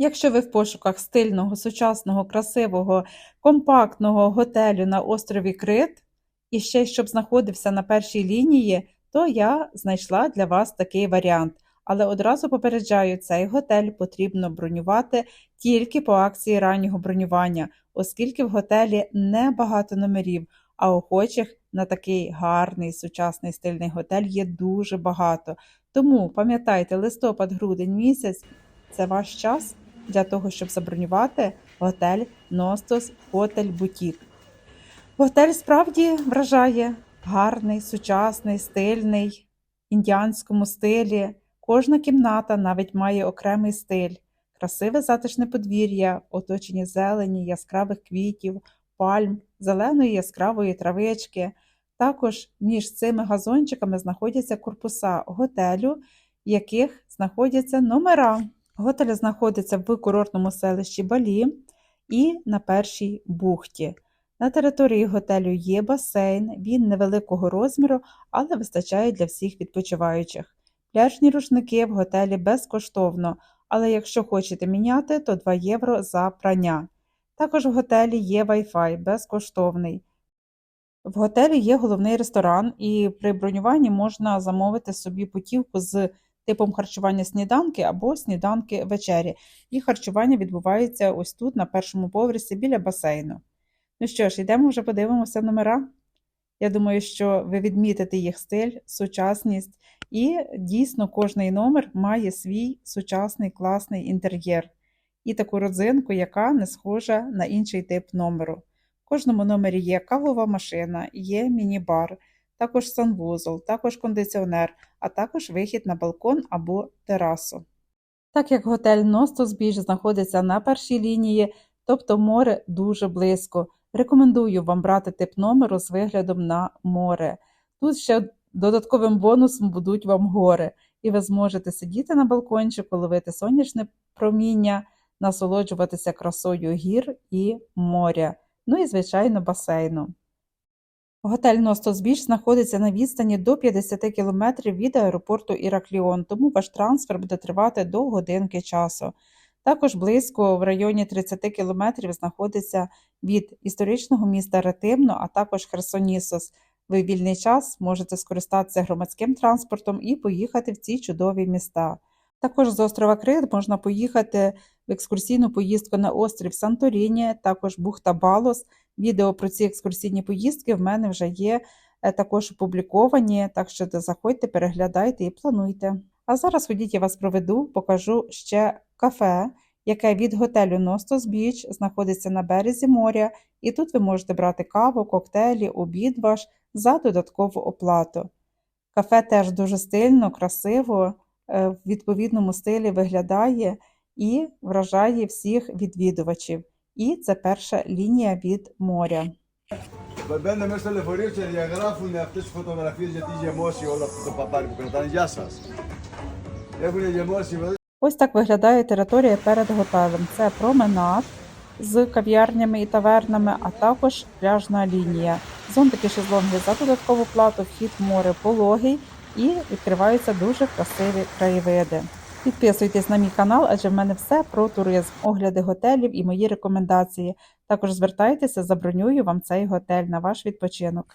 Якщо ви в пошуках стильного, сучасного, красивого, компактного готелю на острові Крит, і ще щоб знаходився на першій лінії, то я знайшла для вас такий варіант. Але одразу попереджаю, цей готель потрібно бронювати тільки по акції раннього бронювання, оскільки в готелі не багато номерів, а охочих на такий гарний сучасний стильний готель є дуже багато. Тому пам'ятайте, листопад-грудень місяць це ваш час для того, щоб забронювати готель Ностос Хотель Бутік. Готель справді вражає гарний, сучасний, стильний, індіанському стилі. Кожна кімната навіть має окремий стиль, красиве затишне подвір'я, оточені зелені, яскравих квітів, пальм, зеленої яскравої травички. Також між цими газончиками знаходяться корпуса готелю, в яких знаходяться номера. Готель знаходиться в курортному селищі Балі і на першій бухті. На території готелю є басейн, він невеликого розміру, але вистачає для всіх відпочиваючих. Пляжні рушники в готелі безкоштовно, але якщо хочете міняти, то 2 євро за прання. Також в готелі є Wi-Fi безкоштовний. В готелі є головний ресторан, і при бронюванні можна замовити собі путівку з типом харчування сніданки або сніданки вечері. І харчування відбувається ось тут, на першому поверсі, біля басейну. Ну що ж, йдемо вже подивимося номера. Я думаю, що ви відмітите їх стиль, сучасність, і дійсно кожний номер має свій сучасний класний інтер'єр і таку родзинку, яка не схожа на інший тип номеру. В кожному номері є кавова машина, є міні-бар, також санвузол, також кондиціонер, а також вихід на балкон або терасу. Так як готель Ностос Біч знаходиться на першій лінії, тобто море дуже близько. Рекомендую вам брати тип номеру з виглядом на море. Тут ще додатковим бонусом будуть вам гори, і ви зможете сидіти на балкончику, ловити сонячне проміння, насолоджуватися красою гір і моря, ну і, звичайно, басейну. Готель Ностос Біч знаходиться на відстані до 50 км від аеропорту Іракліон, тому ваш трансфер буде тривати до годинки часу. Також близько в районі 30 кілометрів знаходиться від історичного міста Ретимно, а також Херсонісос. Ви вільний час можете скористатися громадським транспортом і поїхати в ці чудові міста. Також з острова Крит можна поїхати в екскурсійну поїздку на острів Санторіні, також бухта Балос. Відео про ці екскурсійні поїздки в мене вже є е, також опубліковані, так що заходьте, переглядайте і плануйте. А зараз ходіть, я вас проведу, покажу ще кафе, яке від готелю Ностос Біч знаходиться на березі моря, і тут ви можете брати каву, коктейлі, обід ваш за додаткову оплату. Кафе теж дуже стильно, красиво, в відповідному стилі виглядає і вражає всіх відвідувачів. І це перша лінія від моря. Μπαίνουν μέσα στο λεωφορείο και διαγράφουν αυτές τις φωτογραφίες γιατί γεμώσει όλο αυτό το παπάρι που κρατάνε. Γεια σας. Έχουν γεμώσει εδώ. Ось так виглядає територія перед готелем. Це променад з кав'ярнями і тавернами, а також пляжна лінія. Зонтики шезлонги за додаткову плату, вхід в море пологий і відкриваються дуже красиві краєвиди. Підписуйтесь на мій канал, адже в мене все про туризм, огляди готелів і мої рекомендації. Також звертайтеся, забронюю вам цей готель на ваш відпочинок.